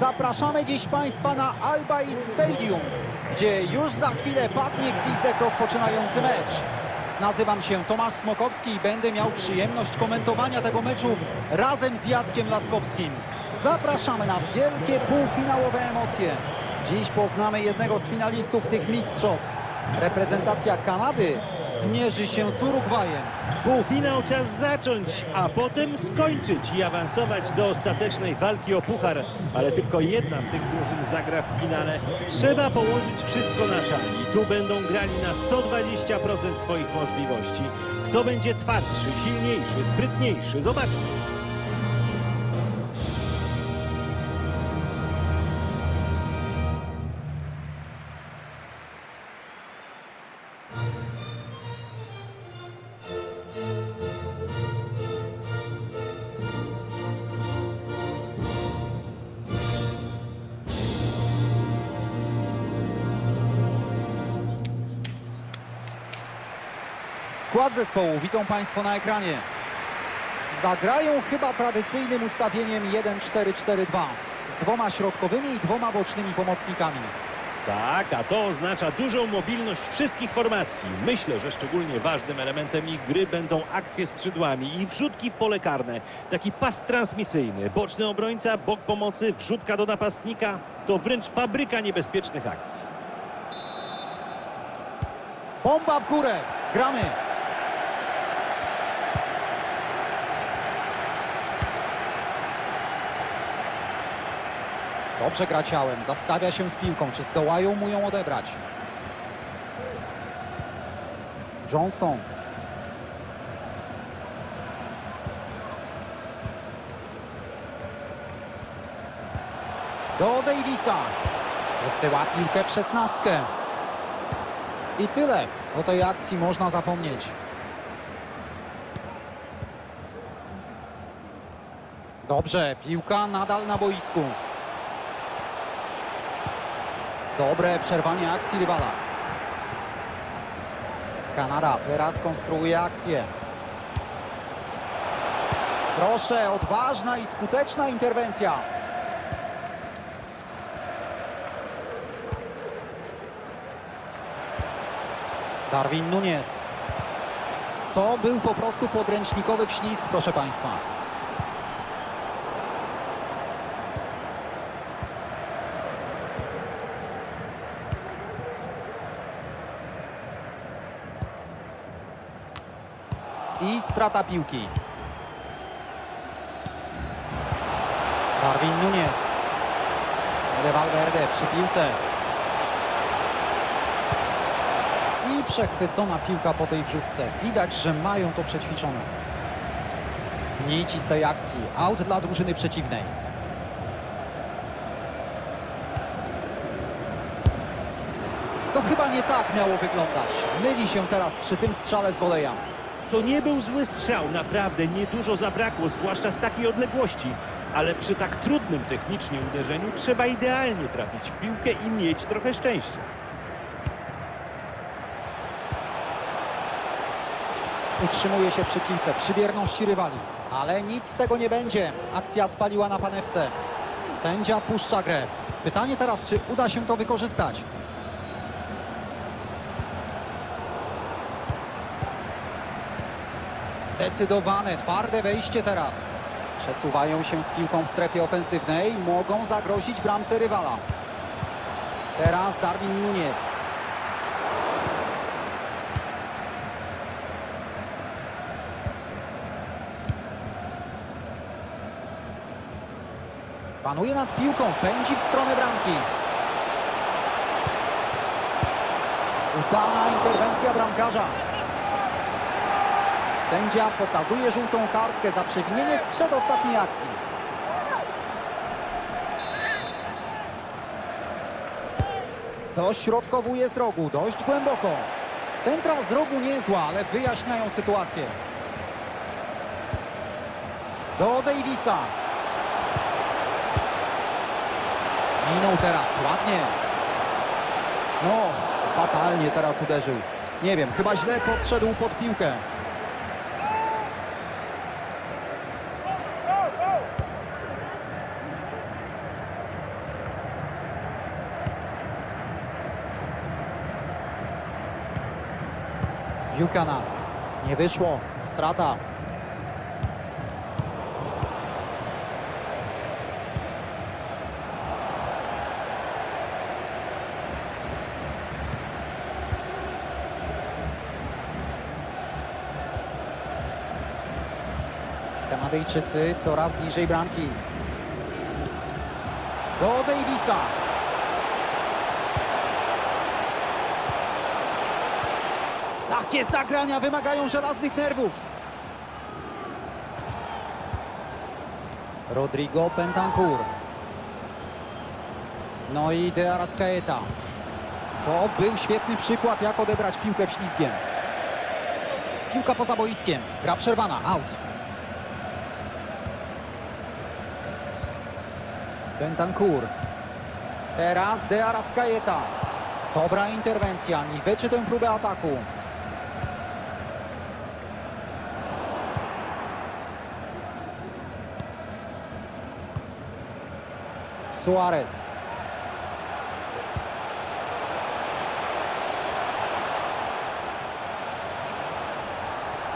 Zapraszamy dziś Państwa na Al Stadium, gdzie już za chwilę padnie gwizdek rozpoczynający mecz. Nazywam się Tomasz Smokowski i będę miał przyjemność komentowania tego meczu razem z Jackiem Laskowskim. Zapraszamy na wielkie półfinałowe emocje. Dziś poznamy jednego z finalistów tych mistrzostw. Reprezentacja Kanady zmierzy się z Urugwajem. Półfinał czas zacząć, a potem skończyć i awansować do ostatecznej walki o puchar. Ale tylko jedna z tych drużyn zagra w finale. Trzeba położyć wszystko na szali. Tu będą grali na 120% swoich możliwości. Kto będzie twardszy, silniejszy, sprytniejszy? Zobaczmy. Skład zespołu widzą Państwo na ekranie. Zagrają chyba tradycyjnym ustawieniem 1-4-4-2 z dwoma środkowymi i dwoma bocznymi pomocnikami. Tak, a to oznacza dużą mobilność wszystkich formacji. Myślę, że szczególnie ważnym elementem ich gry będą akcje skrzydłami i wrzutki w pole karne. Taki pas transmisyjny, boczny obrońca, bok pomocy, wrzutka do napastnika. To wręcz fabryka niebezpiecznych akcji. Bomba w górę. Gramy. Dobrze gra ciałem. Zastawia się z piłką. Czy zdołają mu ją odebrać? Johnston. Do Davisa. Posyła piłkę w szesnastkę. I tyle. O tej akcji można zapomnieć. Dobrze, piłka nadal na boisku. Dobre przerwanie akcji rywala. Kanada teraz konstruuje akcję. Proszę, odważna i skuteczna interwencja. Darwin Nunes. To był po prostu podręcznikowy wślizg, proszę Państwa. I strata piłki. Darwin Nunes. Fede Valverde przy piłce. I przechwycona piłka po tej wrzutce. Widać, że mają to przećwiczone. Nici z tej akcji. Out dla drużyny przeciwnej. To chyba nie tak miało wyglądać. Myli się teraz przy tym strzale z woleja. To nie był zły strzał, naprawdę niedużo zabrakło, zwłaszcza z takiej odległości. Ale przy tak trudnym technicznie uderzeniu trzeba idealnie trafić w piłkę i mieć trochę szczęścia. Utrzymuje się przy piłce, przy bierności rywali. Ale nic z tego nie będzie. Akcja spaliła na panewce. Sędzia puszcza grę. Pytanie teraz, czy uda się to wykorzystać? Zdecydowane, twarde wejście teraz. Przesuwają się z piłką w strefie ofensywnej. Mogą zagrozić bramce rywala. Teraz Darwin Nunes. Panuje nad piłką, pędzi w stronę bramki. Udana interwencja bramkarza. Sędzia pokazuje żółtą kartkę za przewinienie z przedostatniej akcji. Dośrodkowuje z rogu, dość głęboko. Centra z rogu niezła, ale wyjaśniają sytuację. Do Davisa. Minął teraz, ładnie. No, fatalnie teraz uderzył. Nie wiem, chyba źle podszedł pod piłkę. Buchanan. Nie wyszło. Strata. Kanadyjczycy coraz bliżej bramki. Do Davisa. Takie zagrania wymagają żelaznych nerwów. Rodrigo Bentancur. No i De Arrascaeta. To był świetny przykład, jak odebrać piłkę ślizgiem. Piłka poza boiskiem. Gra przerwana. Out. Bentancur. Teraz De Arrascaeta. Dobra interwencja. Niweczy tę próbę ataku. Suarez.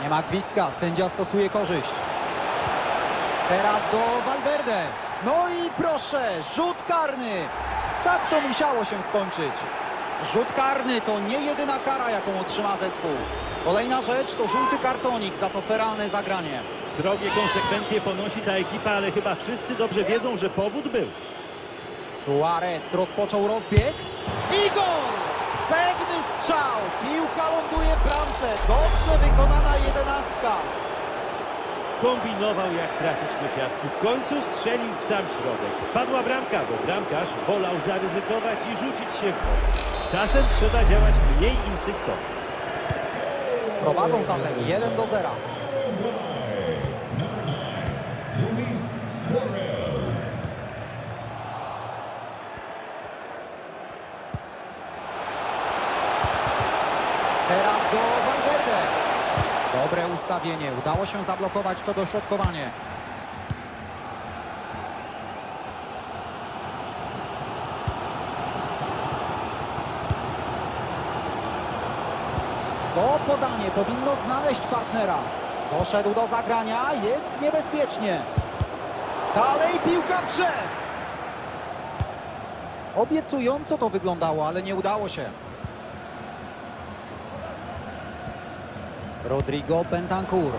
Nie ma gwizdka, sędzia stosuje korzyść. Teraz do Valverde. No i proszę, rzut karny. Tak to musiało się skończyć. Rzut karny to nie jedyna kara, jaką otrzyma zespół. Kolejna rzecz to żółty kartonik za to feralne zagranie. Srogie konsekwencje ponosi ta ekipa, ale chyba wszyscy dobrze wiedzą, że powód był. Suarez rozpoczął rozbieg i gol! Pewny strzał. Piłka ląduje w bramce. Dobrze wykonana jedenastka. Kombinował jak trafić do siatki. W końcu strzelił w sam środek. Padła bramka, bo bramkarz wolał zaryzykować i rzucić się w bok. Czasem trzeba działać mniej instynktownie. Prowadzą zatem 1 do 0. Luis Suarez. Teraz do Valverde. Dobre ustawienie. Udało się zablokować to dośrodkowanie. To podanie powinno znaleźć partnera. Doszedł do zagrania. Jest niebezpiecznie. Dalej piłka w grze. Obiecująco to wyglądało, ale nie udało się. Rodrigo Bentancur.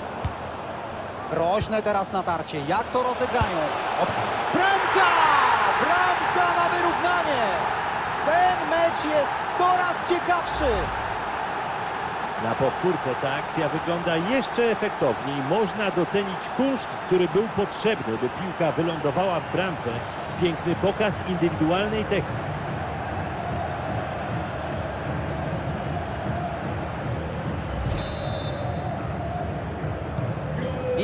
Groźne teraz natarcie. Jak to rozegrają? Bramka! Bramka na wyrównanie! Ten mecz jest coraz ciekawszy. Na powtórce ta akcja wygląda jeszcze efektowniej. Można docenić kunszt, który był potrzebny, by piłka wylądowała w bramce. Piękny pokaz indywidualnej techniki.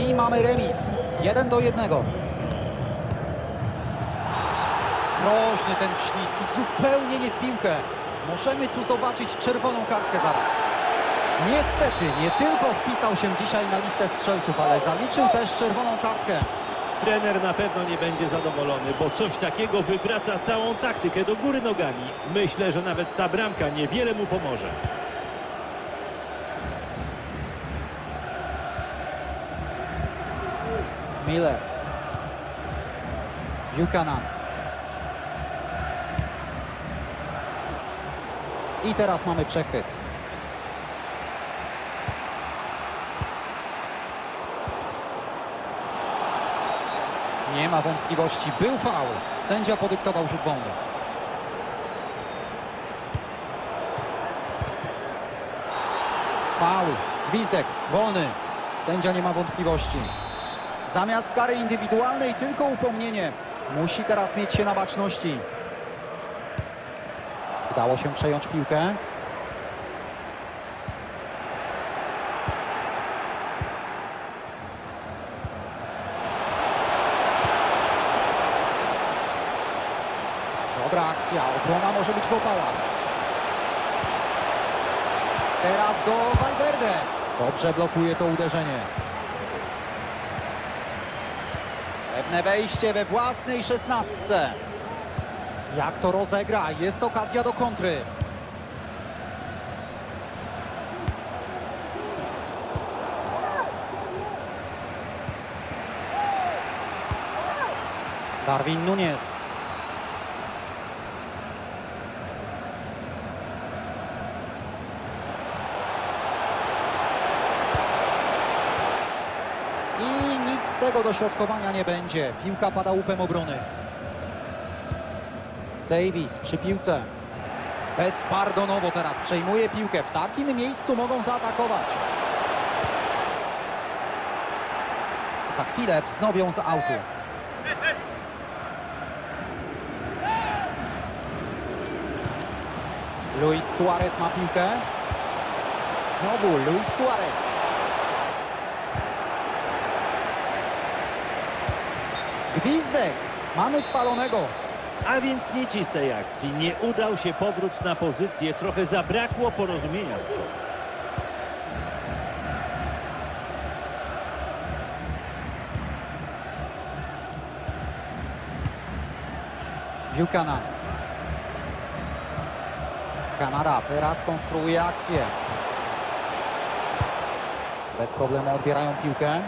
I mamy remis. 1 do 1. Groźny ten wślizg zupełnie nie w piłkę. Możemy tu zobaczyć czerwoną kartkę zaraz. Niestety, nie tylko wpisał się dzisiaj na listę strzelców, ale zaliczył też czerwoną kartkę. Trener na pewno nie będzie zadowolony, bo coś takiego wywraca całą taktykę do góry nogami. Myślę, że nawet ta bramka niewiele mu pomoże. Miller. Buchanan. I teraz mamy przechwyt. Nie ma wątpliwości. Był faul. Sędzia podyktował rzut wolny. Faul. Gwizdek. Wolny. Sędzia nie ma wątpliwości. Zamiast kary indywidualnej tylko upomnienie. Musi teraz mieć się na baczności. Udało się przejąć piłkę. Dobra akcja. Obrona może być w opałach. Teraz do Valverde. Dobrze blokuje to uderzenie. Świetne wejście we własnej szesnastce. Jak to rozegra? Jest okazja do kontry. Darwin Nunez. Tego dośrodkowania nie będzie. Piłka pada łupem obrony. Davis przy piłce. Bezpardonowo teraz przejmuje piłkę. W takim miejscu mogą zaatakować. Za chwilę wznowią z autu. Luis Suarez ma piłkę. Znowu Luis Suarez. Gwizdek. Mamy spalonego. A więc nic z tej akcji. Nie udał się powrót na pozycję. Trochę zabrakło porozumienia z przodu. Buchanan. Kanada teraz konstruuje akcję. Bez problemu odbierają piłkę.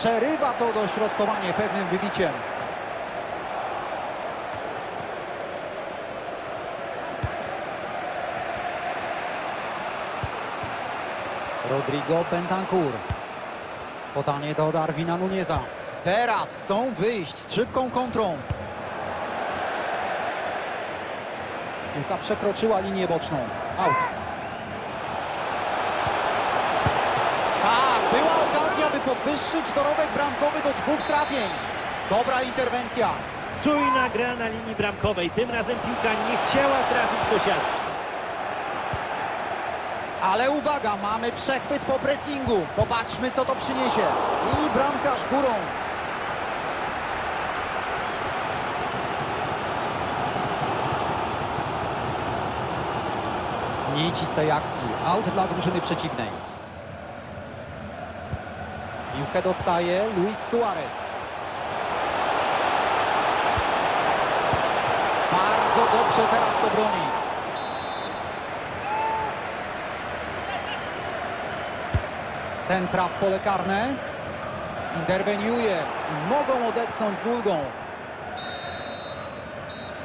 Przerywa to dośrodkowanie pewnym wybiciem. Rodrigo Bentancur. Podanie do Darwina Nuneza. Teraz chcą wyjść z szybką kontrą. Piłka przekroczyła linię boczną. Out. Podwyższyć dorobek bramkowy do dwóch trafień. Dobra interwencja. Czujna gra na linii bramkowej. Tym razem piłka nie chciała trafić do siatki. Ale uwaga, mamy przechwyt po pressingu. Popatrzmy, co to przyniesie. I bramkarz górą. Nici z tej akcji. Out dla drużyny przeciwnej. Piłkę dostaje Luis Suarez. Bardzo dobrze teraz to broni. Centra w pole karne. Interweniuje. Mogą odetchnąć z ulgą.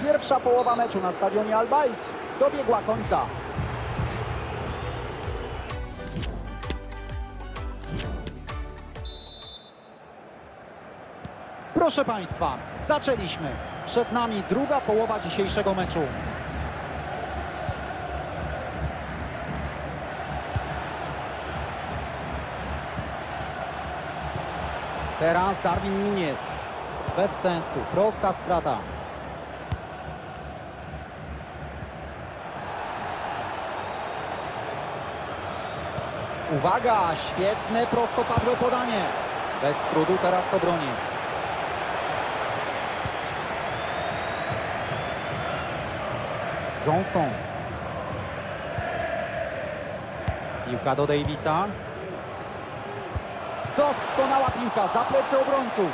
Pierwsza połowa meczu na stadionie Albaid dobiegła końca. Proszę Państwa, zaczęliśmy. Przed nami druga połowa dzisiejszego meczu. Teraz Darwin Nunez. Bez sensu, prosta strata. Uwaga, świetne prostopadłe podanie. Bez trudu teraz to broni. Johnston. Piłka do Davisa. Doskonała piłka za plecy obrońców.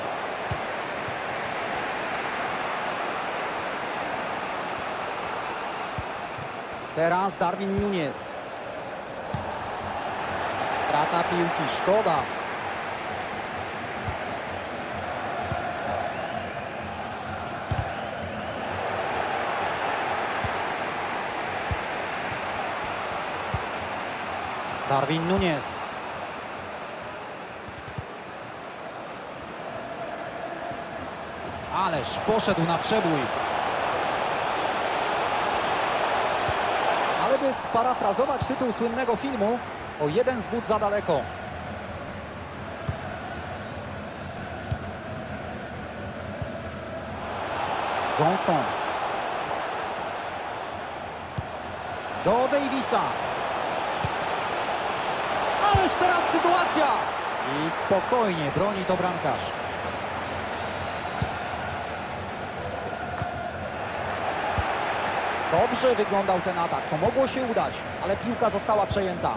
Teraz Darwin Nunez. Strata piłki, szkoda. Darwin Nunez. Ależ poszedł na przebój. Ale by sparafrazować tytuł słynnego filmu, o jeden z wód za daleko. Johnston. Do Davisa. Ależ teraz sytuacja! I spokojnie broni to bramkarz. Dobrze wyglądał ten atak, to mogło się udać, ale piłka została przejęta.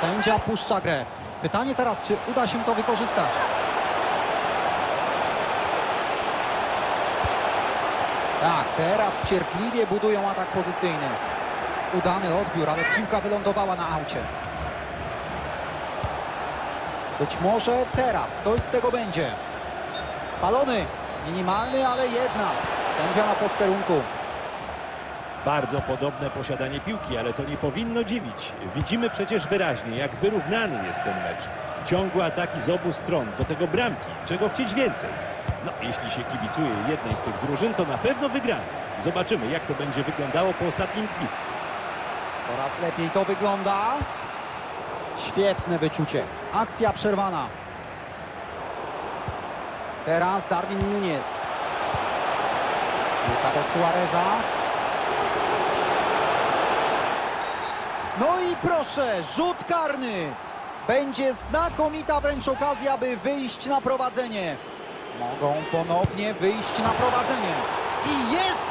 Sędzia puszcza grę. Pytanie teraz, czy uda się to wykorzystać? Tak, teraz cierpliwie budują atak pozycyjny. Udany odbiór, ale piłka wylądowała na aucie. Być może teraz coś z tego będzie. Spalony. Minimalny, ale jednak. Sędzia na posterunku. Bardzo podobne posiadanie piłki, ale to nie powinno dziwić. Widzimy przecież wyraźnie, jak wyrównany jest ten mecz. Ciągłe ataki z obu stron, do tego bramki. Czego chcieć więcej? No, jeśli się kibicuje jednej z tych drużyn, to na pewno wygramy. Zobaczymy, jak to będzie wyglądało po ostatnim gwizdku. Coraz lepiej to wygląda. Świetne wyczucie. Akcja przerwana. Teraz Darwin Nunes. Piłka do Suareza. No i proszę, rzut karny. Będzie znakomita wręcz okazja, by wyjść na prowadzenie. Mogą ponownie wyjść na prowadzenie. I jest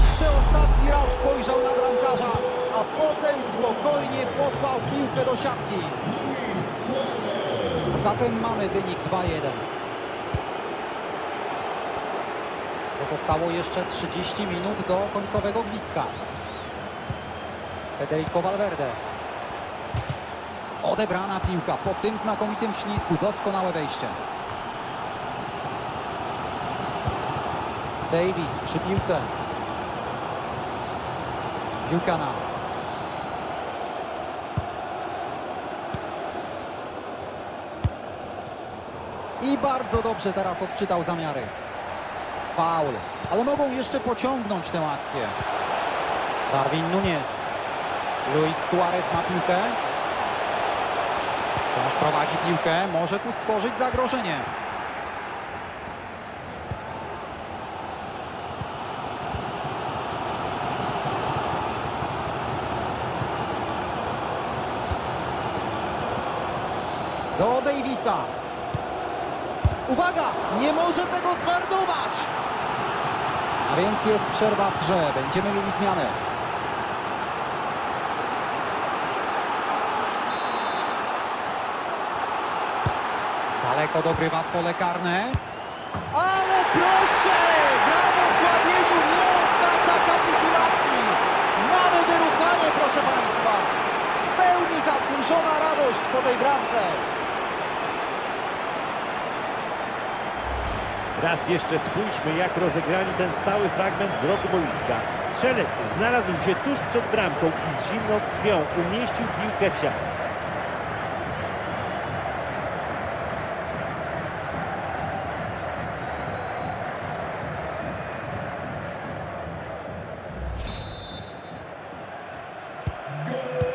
jeszcze ostatni raz spojrzał na bramkarza, a potem spokojnie posłał piłkę do siatki. Zatem mamy wynik 2-1. Pozostało jeszcze 30 minut do końcowego gwizdka. Federico Valverde. Odebrana piłka po tym znakomitym ślisku. Doskonałe wejście. Davis przy piłce. Buchanan. I bardzo dobrze teraz odczytał zamiary. Faul. Ale mogą jeszcze pociągnąć tę akcję. Darwin Nunes. Luis Suarez ma piłkę. Wciąż prowadzi piłkę. Może tu stworzyć zagrożenie. Do Davisa. Uwaga! Nie może tego zmarnować! A więc jest przerwa w grze. Będziemy mieli zmianę. Daleko dogrywa w pole karne. Ale proszę! Brawo Sławieniu nie oznacza kapitulacji. Mamy wyrównanie, proszę Państwa. W pełni zasłużona radość po tej bramce. Raz jeszcze spójrzmy, jak rozegrali ten stały fragment z rogu boiska. Strzelec znalazł się tuż przed bramką i z zimną krwią umieścił piłkę w siatce.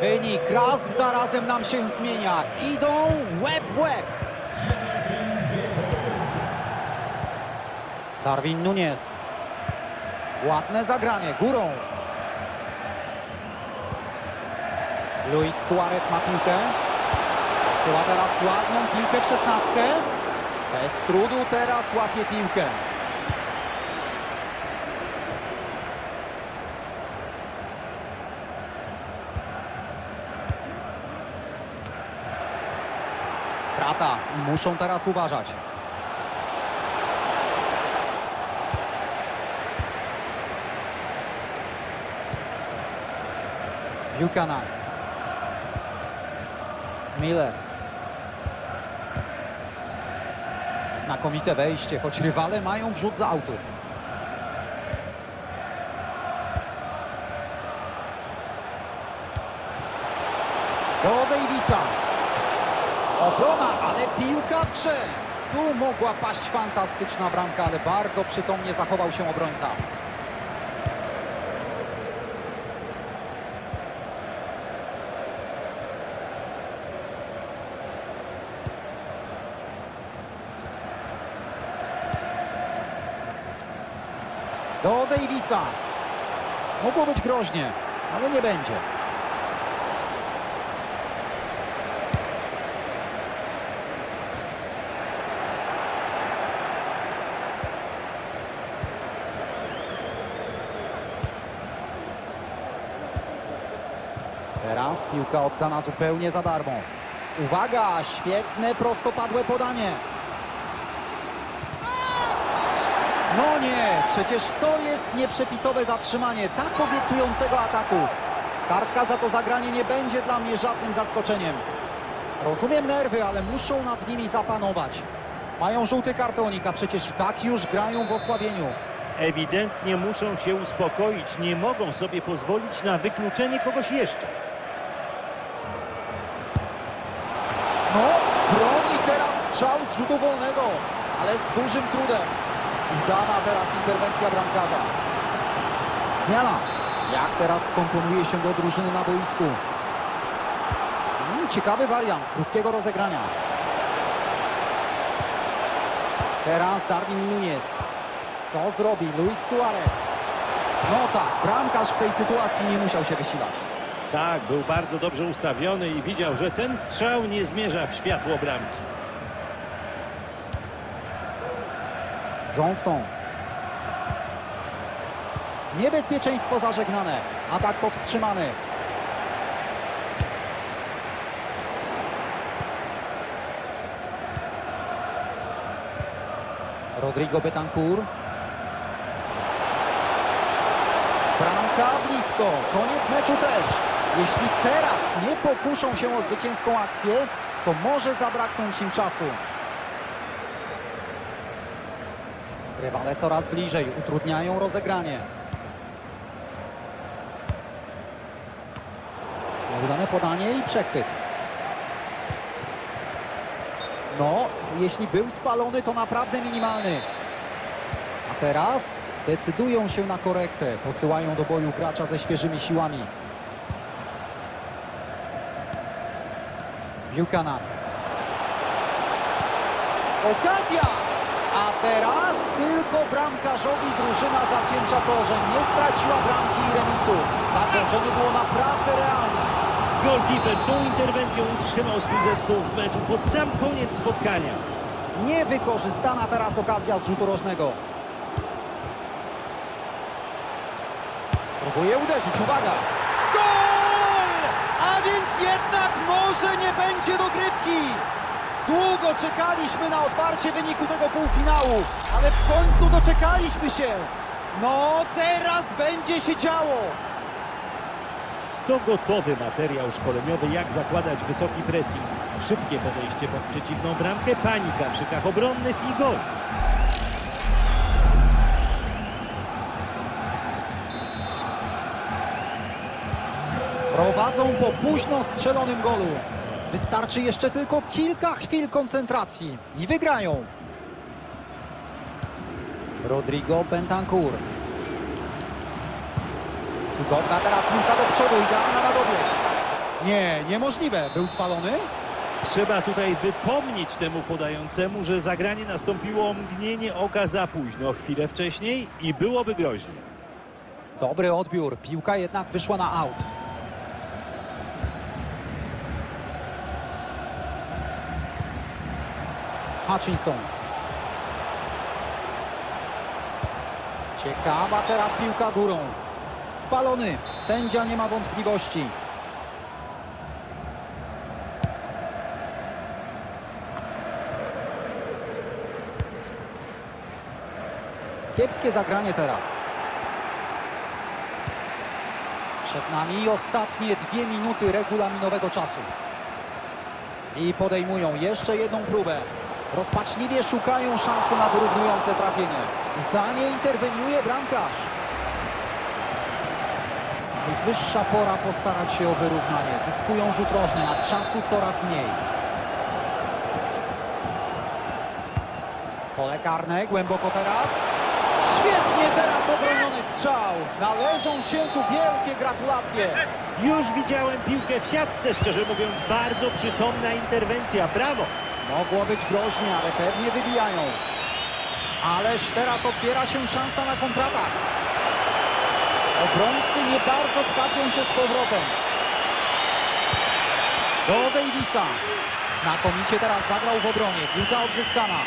Wynik raz za razem nam się zmienia. Idą łeb w łeb. Darwin Nunes. Ładne zagranie górą. Luis Suarez ma piłkę. Wysyła teraz ładną piłkę w szesnastkę. Bez trudu teraz łapie piłkę. Strata. Muszą teraz uważać. Buchanan. Miller. Znakomite wejście, choć rywale mają wrzut z autu. Do Davisa. Obrona, ale piłka w grze. Tu mogła paść fantastyczna bramka, ale bardzo przytomnie zachował się obrońca. Davisa. Mogło być groźnie, ale nie będzie. Teraz piłka oddana zupełnie za darmo. Uwaga, świetne prostopadłe podanie. No nie, przecież to jest nieprzepisowe zatrzymanie tak obiecującego ataku. Kartka za to zagranie nie będzie dla mnie żadnym zaskoczeniem. Rozumiem nerwy, ale muszą nad nimi zapanować. Mają żółty kartonik, a przecież i tak już grają w osłabieniu. Ewidentnie muszą się uspokoić, nie mogą sobie pozwolić na wykluczenie kogoś jeszcze. No, broni teraz strzał z rzutu wolnego, ale z dużym trudem. Udana teraz interwencja bramkarza. Zmiana. Jak teraz komponuje się do drużyny na boisku? Mm, ciekawy wariant krótkiego rozegrania. Teraz Darwin Nunez. Co zrobi Luis Suarez? No tak, bramkarz w tej sytuacji nie musiał się wysilać. Tak, był bardzo dobrze ustawiony i widział, że ten strzał nie zmierza w światło bramki. Johnston. Niebezpieczeństwo zażegnane. Atak powstrzymany. Rodrigo Betancourt. Bramka blisko. Koniec meczu też. Jeśli teraz nie pokuszą się o zwycięską akcję, to może zabraknąć im czasu. Rywale coraz bliżej, utrudniają rozegranie. Nieudane podanie i przechwyt. No, jeśli był spalony, to naprawdę minimalny. A teraz decydują się na korektę. Posyłają do boju gracza ze świeżymi siłami. Buchanan. Okazja! A teraz tylko bramkarzowi drużyna zawdzięcza to, że nie straciła bramki i remisu. Zagrożenie było naprawdę realne. Golkiper tą interwencją utrzymał swój zespół w meczu pod sam koniec spotkania. Niewykorzystana teraz okazja z rzutu rożnego. Próbuje uderzyć, uwaga! Gol! A więc jednak może nie będzie dogrywki! Długo czekaliśmy na otwarcie wyniku tego półfinału, ale w końcu doczekaliśmy się! No, teraz będzie się działo! To gotowy materiał szkoleniowy, jak zakładać wysoki pressing. Szybkie podejście pod przeciwną bramkę, panika w szykach obronnych i gol. Prowadzą po późno strzelonym golu. Wystarczy jeszcze tylko kilka chwil koncentracji i wygrają. Rodrigo Bentancur. Cudowna teraz piłka do przodu, idealna na dobieg. Nie, niemożliwe. Był spalony? Trzeba tutaj wypomnieć temu podającemu, że zagranie nastąpiło mgnienie oka za późno, chwilę wcześniej i byłoby groźnie. Dobry odbiór. Piłka jednak wyszła na aut. Hutchinson. Ciekawa teraz piłka górą. Spalony. Sędzia nie ma wątpliwości. Kiepskie zagranie teraz. Przed nami ostatnie dwie minuty regulaminowego czasu. I podejmują jeszcze jedną próbę. Rozpaczliwie szukają szansy na wyrównujące trafienie. Udanie interweniuje bramkarz. Najwyższa pora postarać się o wyrównanie. Zyskują rzut rożny, a czasu coraz mniej. Pole karne, głęboko teraz. Świetnie teraz obroniony strzał. Należą się tu wielkie gratulacje. Już widziałem piłkę w siatce, szczerze mówiąc, bardzo przytomna interwencja. Brawo! Mogło być groźnie, ale pewnie wybijają. Ależ teraz otwiera się szansa na kontratak. Obrońcy nie bardzo kwapią się z powrotem. Do Davisa. Znakomicie teraz zagrał w obronie. Piłka odzyskana.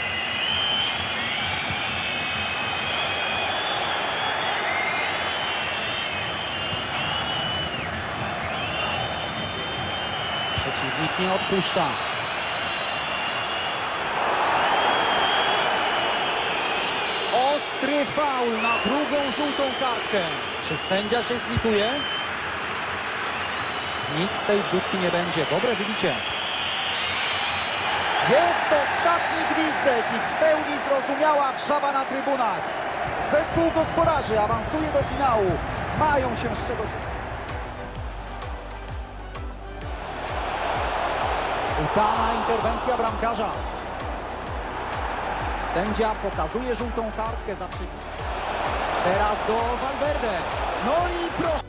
Przeciwnik nie odpuszcza. Ostry faul na drugą żółtą kartkę. Czy sędzia się zlituje? Nic z tej wrzutki nie będzie. Dobre wybicie. Jest ostatni gwizdek i w pełni zrozumiała wrzawa na trybunach. Zespół gospodarzy awansuje do finału. Mają się z czego. Udana interwencja bramkarza. Sędzia pokazuje żółtą kartkę za przeciw. Teraz do Valverde. No i proszę.